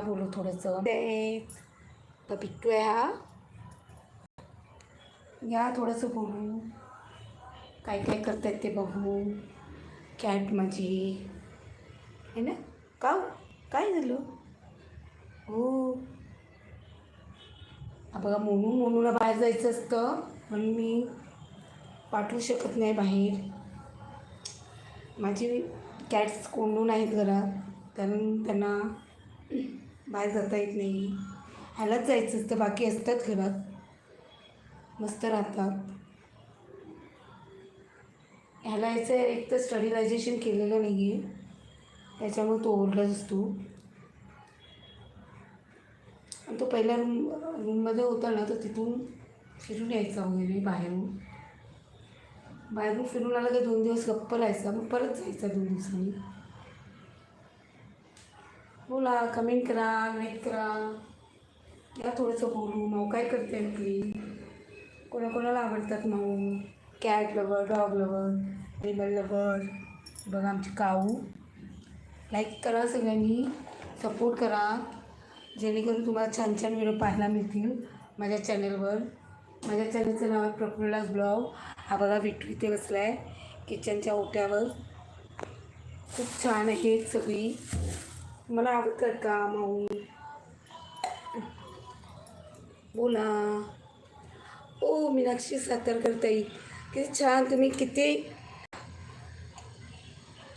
बोलू थोडंसं. ते पिक्टू आहे हा. या थोडंसं बोलू. काय काय करतायत ते बघू. कॅट माझी आहे ना? का हो? काय झालं? हो. हा बघा मोनू मोनूला बाहेर जायचं असतं म्हणून मी पाठवू शकत नाही बाहेर. माझी कॅट्स कोंडून आहेत घरात कारण त्यांना बाहेर जाता येत नाही. ह्यालाच जायचं असतं. बाकी असतात घरात. मस्त राहतात. ह्याला याचं एक तर स्टडिलायझेशन केलेलं नाही आहे त्याच्यामुळे तो ओरडत असतो. आणि तो पहिल्या रूम रूममध्ये होता ना तर तिथून फिरून यायचा वगैरे बाहेरून. बाहेरून फिरून आला की दोन दिवस गप्प राहायचा. मग परत जायचा दोन दिवसांनी. बोला कमेंट करा लाईक करा. या थोडंसं बोलू. माऊ काय करते आपली कोणाकोणाला आवडतात माऊ? Cat lover dog lover animal lover बघा आमची काऊ. लाईक करा सगळ्यांनी. सपोर्ट करा. जेणेकरून तुम्हाला छान छान व्हिडिओ पाहायला मिळतील माझ्या चॅनलवर माझ्या चॅनलचं नाव आहे प्रफुल्ला ब्लॉग. हा बघा विठू इथे बसला आहे किचनच्या ओट्यावर. खूप छान आहेत सगळी. मला आवडतात का माऊ? बोला. ओ मीनाक्षी सातारकर ताई किती छान तुम्ही किती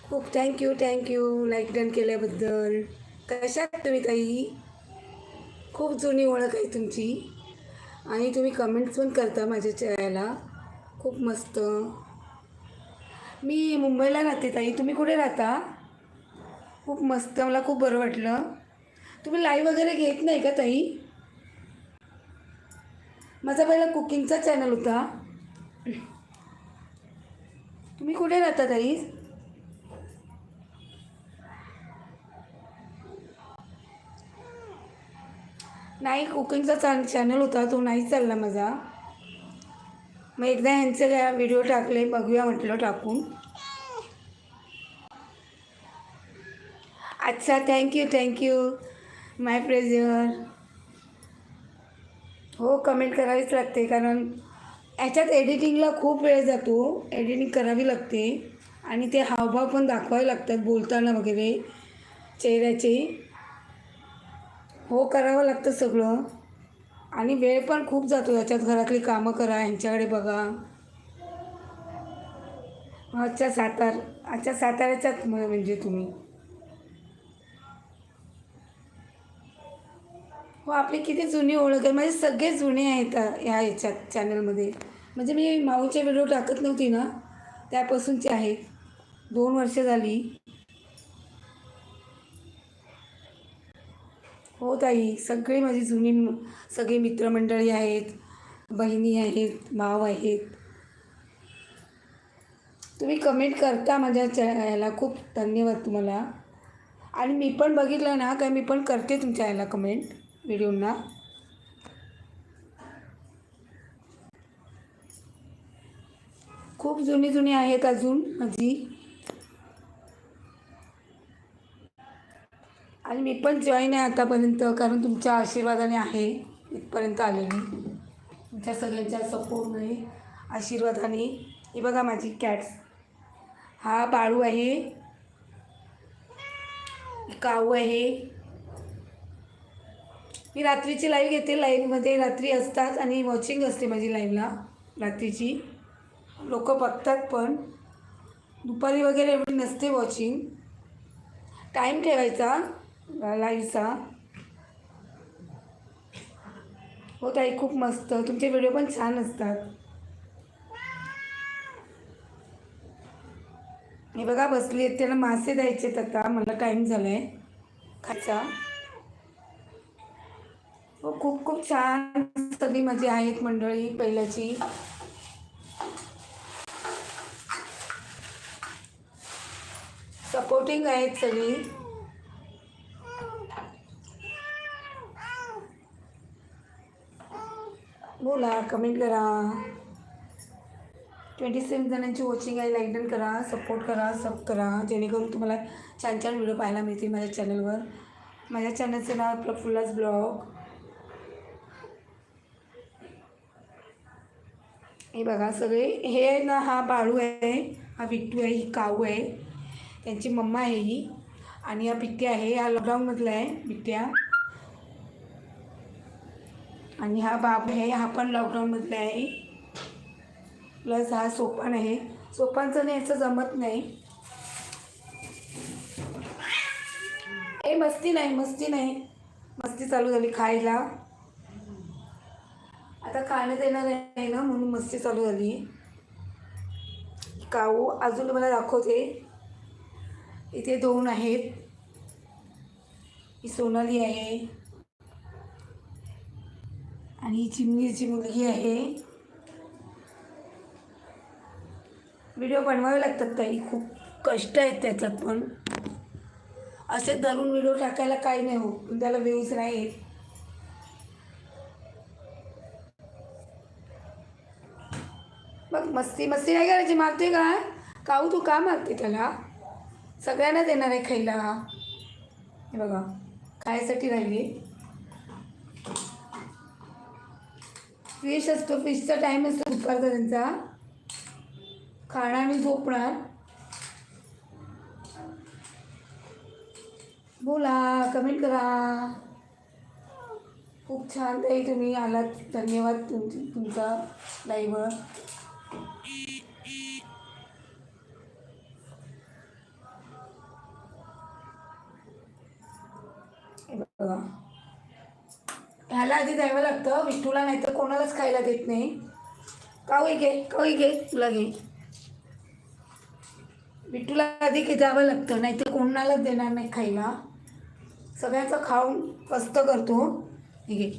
खूप थँक्यू थँक्यू लाईक डन केल्याबद्दल. कशात तुम्ही ताई? खूप जुनी ओळख आहे तुमची. आणि तुम्ही कमेंट्स पण करता माझ्या चेहऱ्याला. खूप मस्त. मी मुंबईला राहते ताई. तुम्ही कुठे राहता? खूप मस्त मला खूप बरं वाटलं. तुम्ही लाईव्ह वगैरे घेत नाही का ताई? माझा पहिला कुकिंगचा चॅनल होता. तुम्ही कुठे राहता ताई? नाही कुकिंगचा चा चॅनल होता तो नाही चालला माझा. मग एकदा ह्यांचे व्हिडिओ टाकले बघूया म्हटलं टाकून. अच्छा थँक्यू थँक्यू माय प्रेझर हो कमेंट करावीच लागते कारण याच्यात एडिटिंगला खूप वेळ जातो. एडिटिंग करावी लागते. आणि ते हावभाव पण दाखवावे लागतात बोलताना वगैरे चेहऱ्याचे. हो करावं लागतं सगळं. आणि वेळ पण खूप जातो याच्यात घरातली कामं करा ह्यांच्याकडे बघा. अच्छा सातार अच्छा साताऱ्याच्यात म्हणजे तुम्ही. हो आपली किती जुनी ओळख आहे माझे सगळे जुने आहेत ह्या ह्याच्यात चॅनलमध्ये. म्हणजे मी माऊचे व्हिडिओ टाकत नव्हती ना त्यापासूनचे आहेत दोन वर्ष झाली. हो ताई सगळे माझी जुनी सगळे मित्रमंडळी आहेत बहिणी आहेत भाव आहेत. तुम्ही कमेंट करता माझ्या चॅ ह्याला खूप धन्यवाद तुम्हाला. आणि मी पण बघितलं ना काय मी पण करते तुमच्या ह्याला कमेंट व्हिडिओंना. खूप जुनी जुनी आहेत अजून माझी. आणि मी पण जॉईन आहे आतापर्यंत कारण तुमच्या आशीर्वादाने आहे. इथपर्यंत आलेली तुमच्या सगळ्यांच्या सपोर्टने आशीर्वादाने. ही बघा माझी कॅट्स हा बाळू आहे. काऊ आहे. मी रात्रीची लाईव्ह घेते लाईव्हमध्ये रात्री असतात आणि वॉचिंग असते माझी लाईव्हला रात्रीची. लोक बघतात पण. दुपारी वगैरे एवढी नसते वॉचिंग टाईम ठेवायचा लाईव्हचा हो ताई खूप मस्त. तुमचे व्हिडिओ पण छान असतात. मी बघा बसली आहेत. त्याला मासे द्यायचे आता. मला टाईम झाला आहे खायचा. खूप खूप छान सगळी माझी आहेत मंडळी पहिल्याची. सपोर्टिंग आहेत सगळी. बोला कमेंट करा. ट्वेंटी सेवन जणांची वॉचिंग आहे लाईक डन करा सपोर्ट करा सब करा. जेणेकरून तुम्हाला छान छान व्हिडिओ पाहायला मिळतील माझ्या चॅनलवर माझ्या चॅनलचं नाव प्रफुल्लाच ब्लॉग हे बघा सगळे हे ना हा बाळू आहे हा विट्टू आहे ही काऊ आहे. त्यांची मम्मा आहे ही. आणि हा बिट्ट्या आहे हा लॉकडाऊनमधला आहे बिट्ट्या आणि हा बाबू आहे हा पण लॉकडाऊनमधला आहे. प्लस हा सोपान आहे. सोपानचं नाही याचं जमत नाही. ए मस्ती नाही मस्ती नाही. मस्ती चालू झाली खायला. आता खाण्यात येणार आहे ना म्हणून मस्ती चालू झाली. काऊ अजून मला दाखवते. इथे दोन आहेत. ही सोनाली आहे. आणि ही चिमणीची मुलगी आहे. व्हिडिओ बनवावे लागतात ताई खूप कष्ट आहेत त्याच्यात पण. असे धरून व्हिडिओ टाकायला काही नाही हो त्याला व्ह्यूज नाही येत बघ मस्ती मस्ती नाही करायची. मारते का? काऊ तू का मारते त्याला? सगळ्यांना देणार आहे खायला. हे बघा खायसाठी राहिली. फिश असतो. फिशचा टाईम असतो दुपारचा त्यांचा. खाणार आणि झोपणार. बोला कमेंट करा. खूप छान ताई तुम्ही आलात. धन्यवाद तुमची तुमचा लाईव्हवर ह्याला आधी द्यावं लागतं. विष्णूला नाही तर कोणालाच खायला देत नाही. काऊ घे काऊ घे तुला घे. विठूला आधी घे द्यावं लागतं. नाही तर कोणालाच देणार नाही खायला. सगळ्यांचं खाऊन कस्त करतो. हे घे.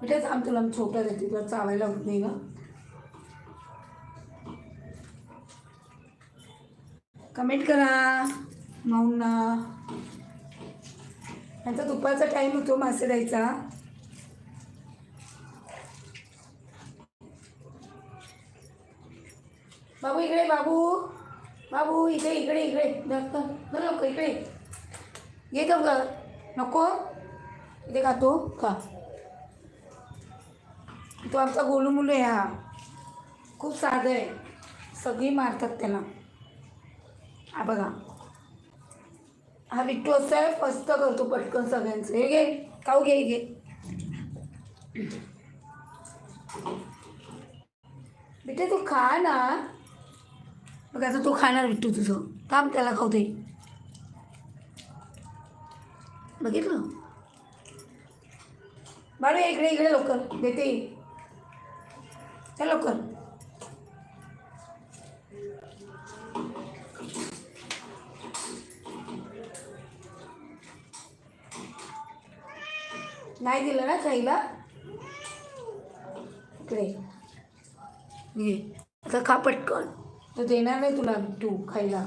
बेटा थांब तुला मी छोटा देते तुला चावायला होत नाही ना कमेंट करा माऊंना त्यांचा दुपारचा टाईम होतो मासे द्यायचा. बाबू इकडे बाबू. बाबू इकडे इकडे इकडे. धर नको इकडे. ये का ग नको. इथे खातो खा. तो आमचा गोलू मुलं आहे हा. खूप साधं आहे. सगळी मारतात त्याला. हा बघा. हा विट्टू असं आहे फस्त करतो पटकन सगळ्यांचं. हे घे. खाऊ घे घे. बेटे तू खा ना. मग आता तू खाणार बिट्टू तुझं. थांब त्याला खावते बघितलं? बाळू इकडे इकडे लवकर. देते. चल लवकर. नाही दिलं ना खाईला इकडे. ये. आता खा पटकन. तो देणार नाही तुला तू खायला.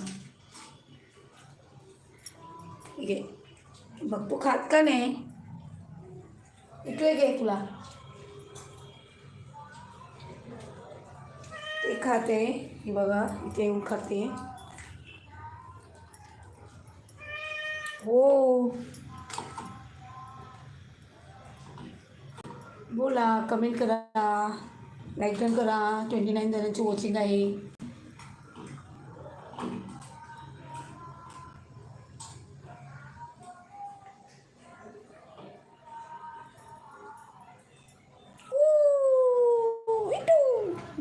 ठीक आहे बघ तू खात का नाही? इकडे घे तुला. ते खाते. हे बघा इथे येऊन खाते. हो. बोला कमेंट करा. लाईक पण करा. ट्वेंटी नाईन जणांची वॉचिंग आहे.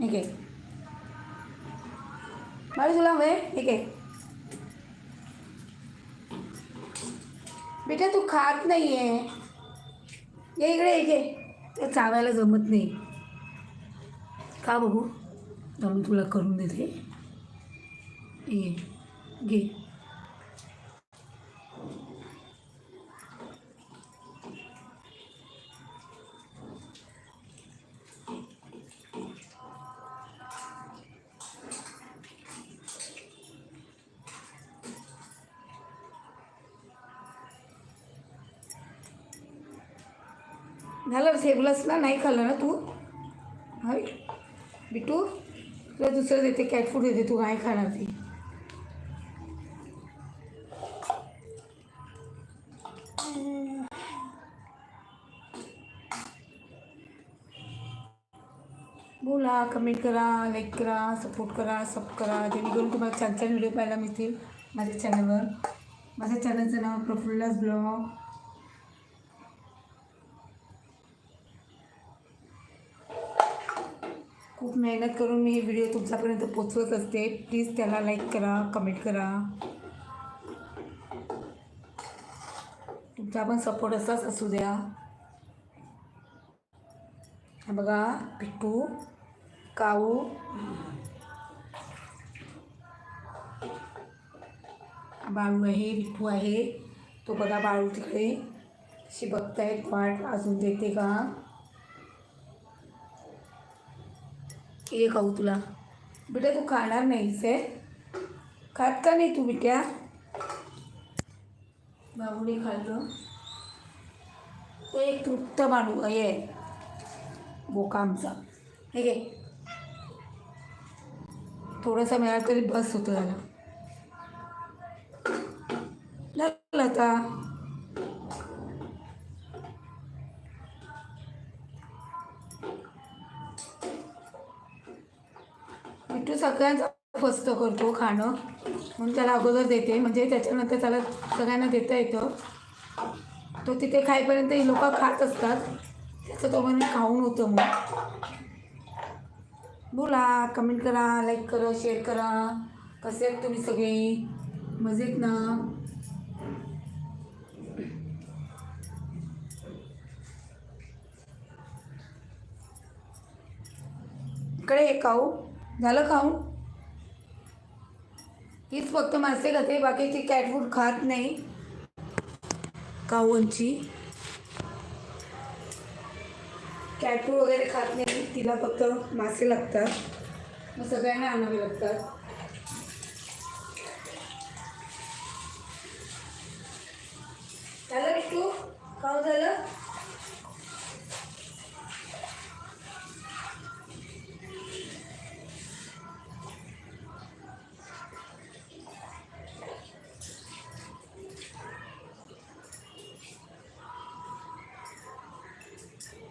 ठीक आहे. मला तुला हवंय ठीक आहे. बेटा तू खात नाही आहे ये इकडे ये ते चावायला जमत नाही. का बघू. जाऊन तुला करून देते. ये घे. झालं सेवलंस ना नाही खाल्लं ना तू? हवी बिटू तुला दुसरं देते कॅट फूड देते तू नाही खाणार ती. बोला कमेंट करा लाईक करा सपोर्ट करा सब करा जेणेकरून तुम्हाला छान छान व्हिडिओ पाहायला मिळतील माझ्या चॅनलवर माझ्या चॅनलचं नाव प्रफुल्लास ब्लॉग खूप मेहनत करून मी हे व्हिडिओ तुमच्यापर्यंत पोचवत असते. प्लीज त्याला लाईक करा कमेंट करा. तुमचा पण सपोर्ट असाच असू द्या. बघा पिट्टू काऊ. बाळू आहे विठू आहे. तो बघा बाळू तिकडे. अशी बघतायत वाट अजून देते का? ये खाऊ तुला. बिट्या तू खाणार नाहीस आहे खात का नाही तू बिट्या? बाबूने खाल्लं. तो एक तृप्त माणू हे बोकामचा. हे घे. थोडंसं मिळालं तरी बस होतो त्याला. लता आता मिठू सगळ्यांचा फस्त करतो खाणं. म्हणून त्याला अगोदर देते. म्हणजे त्याच्यानंतर त्याला सगळ्यांना देता येतं. तो तिथे खाईपर्यंत ही लोक खात असतात. त्याचं तो म्हणून खाऊन होतं मग. बोला कमेंट करा लाईक करा शेअर करा. कसे आहेत तुम्ही सगळे? मजेत ना? इकडे हे खाऊ झालं खाऊन? हीच फक्त मासे खाते बाकीची कॅट फूड खात नाही. काऊंची कॅट फूड वगैरे खात नाही तिला फक्त मासे लागतात. मग सगळ्यांना आणावे लागतात. झालं विष्णू खाऊ झालं?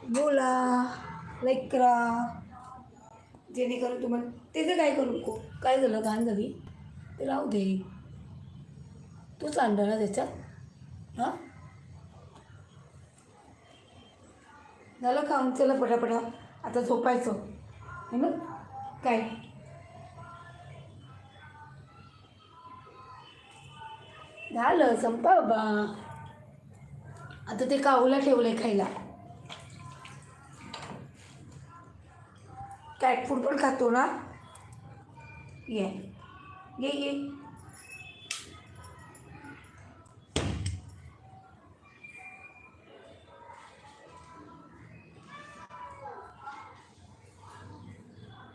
बोला लाईक करा. जेणेकरून तुम्हाला त्याचं काय करू? नको काय झालं घाण झाली. ते राहू दे. तूच आणला ना त्याच्यात? हां? झालं खाऊन चला पटापटा. आता झोपायचं. है ना? काय? झालं संपा बाबा. आता ते काऊला आहे खायला. कॅट फ़ूड पण खातो ना ये ये ये।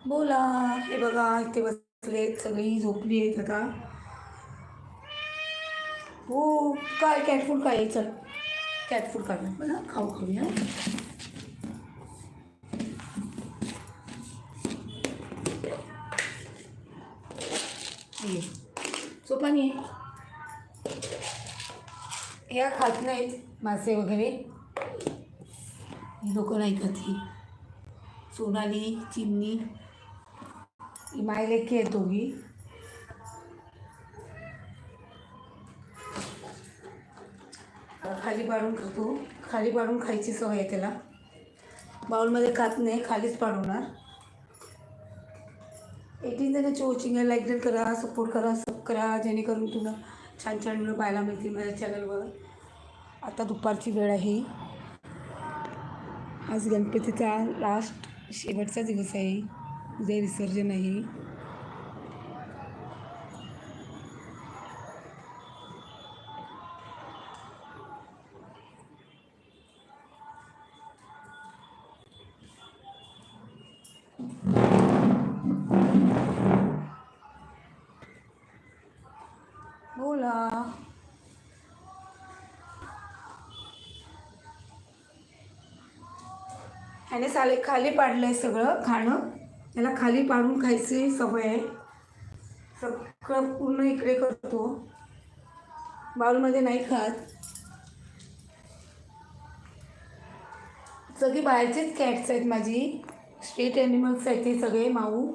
बोला हे बघा, इथे बसले, सगळी झोपली आहेत आता. हो, काय कॅट फ़ूड काय चल कॅट फ़ूड खाऊ, खाऊया. सोपानी ह्या खात नाहीत मासे वगैरे. ही लोकं नाही खात ही. सोनाली चिमणी ही मायलेखी आहे दोघी. खाली पाडून खातो. खाली पाडून खायची सवय आहे त्याला. बाउलमध्ये खात नाही खालीच पाडवणार. एटीन जणांची कोचिंग आहे लाईक करा सपोर्ट करा सब करा जेणेकरून तुला छान छान व्हिडिओ पाहायला मिळतील माझ्या चॅनलवर आता दुपारची वेळ आहे. आज गणपतीचा लास्ट शेवटचा दिवस आहे. उद्या विसर्जन आहे. ह्याने साले खाली पाडलं आहे सगळं खाणं. त्याला खाली पाडून खायची सवय आहे. सगळं पूर्ण इकडे करतो. बाउलमध्ये नाही खात. सगळी बाहेरचेच कॅट्स आहेत माझी. स्टेट ॲनिमल्स आहेत ते सगळे माऊ.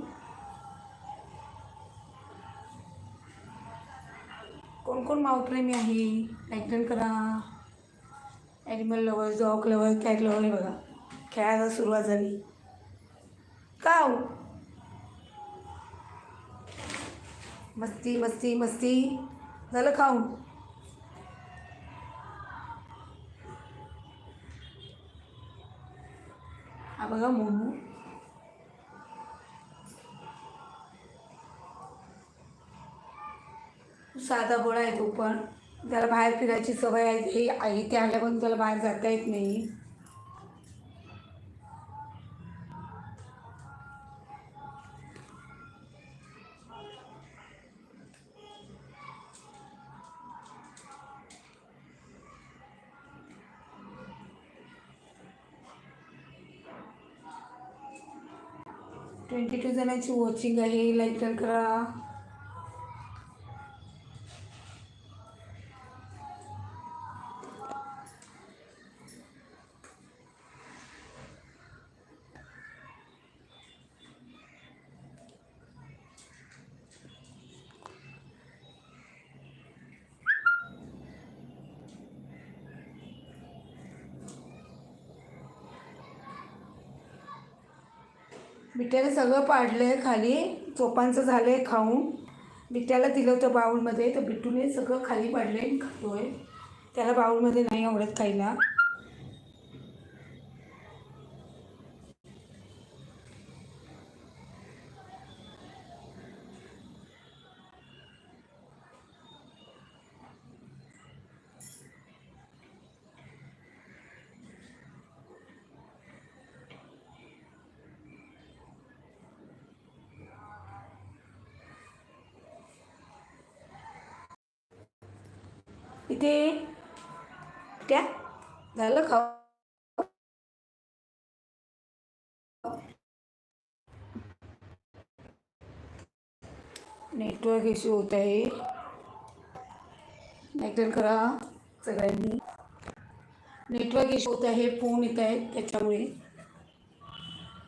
कोण कोण माऊप्रेमी आहे? लाईक करा. Animal lover dog lover cat lover हे बघा. खेळायला सुरुवात झाली. का हो? मस्ती मस्ती मस्ती. झालं खाऊन? हा बघा मोमो साधा बोळा आहे तो पण. त्याला बाहेर फिरायची सवय आहे हे आहे ते आल्यापासून त्याला बाहेर जाता येत नाही. ट्वेंटी टू जणांची वॉचिंग आहे. लाईक करा. बिट्ट्याला सगळं पाडलं आहे खाली. चोपांचं झालं आहे खाऊन. बिट्ट्याला दिलं होतं बाऊलमध्ये तर बिट्टूने सगळं खाली पाडलं आहे खातो आहे त्याला बाऊलमध्ये नाही आवडत खायला झालं खाऊ नेटवर्क इश्यू होत आहे. नेटवर्क करा सगळ्यांनी. नेटवर्क इश्यू होत आहे फोन येत आहेत त्याच्यामुळे.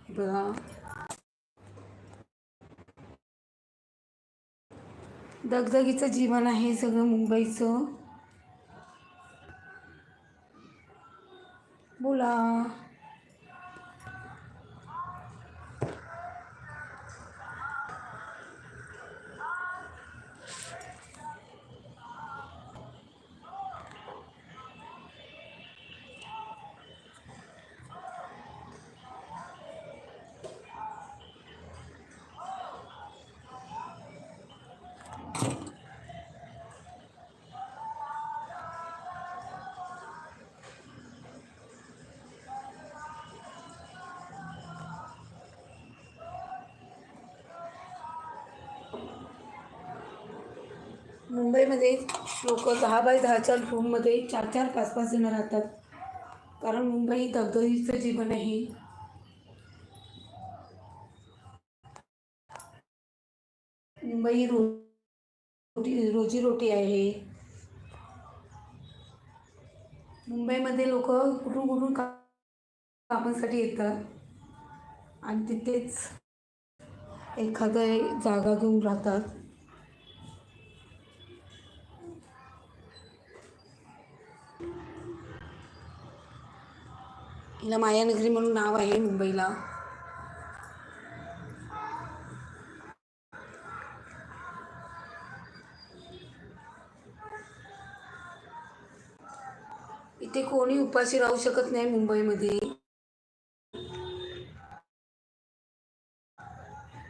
बघा. दगदगीचं जीवन आहे सगळं मुंबईचं. बोला मुंबईमध्ये लोक दहा बाय दहाच्या रूममध्ये चार चार पाच पाच जणं राहतात. कारण मुंबई दगदगीचं जीवन आहे. मुंबई रो रोटी रोजीरोटी आहे. मुंबईमध्ये लोक कुठून कुठून का कामासाठी येतात. आणि तिथेच एखादं जागा घेऊन राहतात. हिला मायानगरी म्हणून नाव आहे मुंबईला. इथे कोणी उपाशी राहू शकत नाही मुंबईमध्ये.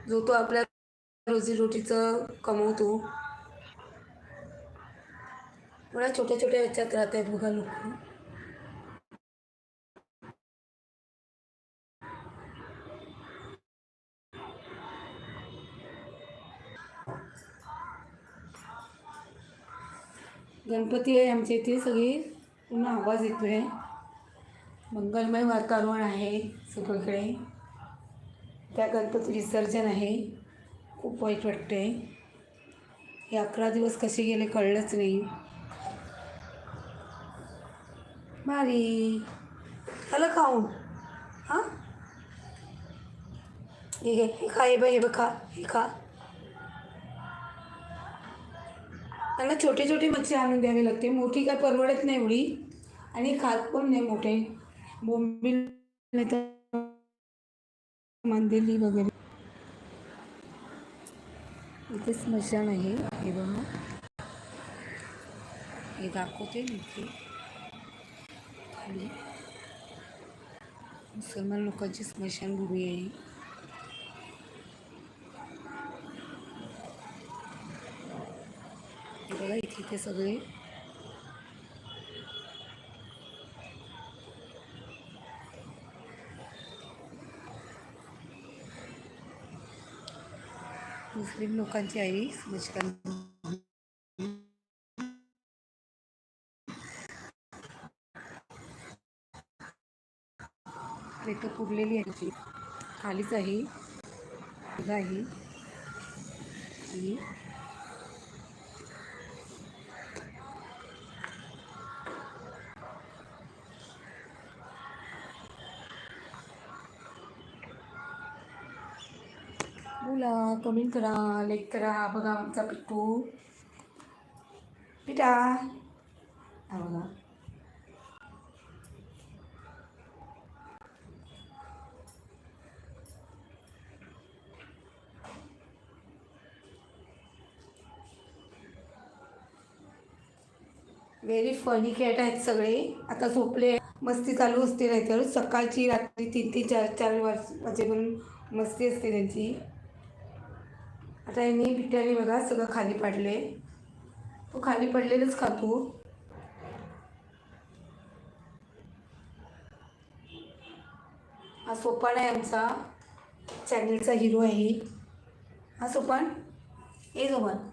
जो तो आपल्या रोजीरोटीचं कमवतो. एवढ्या छोट्या छोट्या ह्याच्यात राहत आहेत बघा लोक. गणपती आहे आमच्या इथे सगळी पूर्ण आवाज येतो आहे मंगलमय वातावरण आहे सगळीकडे. त्या गणपती विसर्जन आहे. खूप वाईट वाटते हे अकरा दिवस कसे गेले कळलंच नाही. मारी आलं खाऊन हां? हे घे हे खा हे बघ हे बघ खा हे खा. त्यांना छोटे छोटे मच्छी आणून द्यावी लागते. मोठी काय परवडत नाही एवढी. आणि खात पण नाही मोठे. बोंबील तर मांदेली वगैरे. इथे स्मशान आहे. हे बघा. हे दाखवते मी इथे. खाली. मुसलमान लोकांची स्मशानभूमी आहे. बघा इथे ते सगळे. मुस्लिम लोकांची आहे स्मशान इथं पुरलेली आहे ती. खालीच आहे. आहे. आणि बोला कमेंट करा लाईक करा. बघा आमचा पिट्टू. पिटा. हा बघा. व्हेरी फनी कॅट आहेत सगळे. आता झोपले मस्ती चालू असते नाही तर सकाळची रात्री तीन तीन चार चार वाज वाजेपर्यंत मस्ती असते त्यांची. आता यांनी बिट्याने बघा सगळं खाली पाडले. तो खाली पडलेलंच खातो हा सोपान आहे आमचा. चॅनलचा हिरो आहे हा. सोपान? ए सोपान.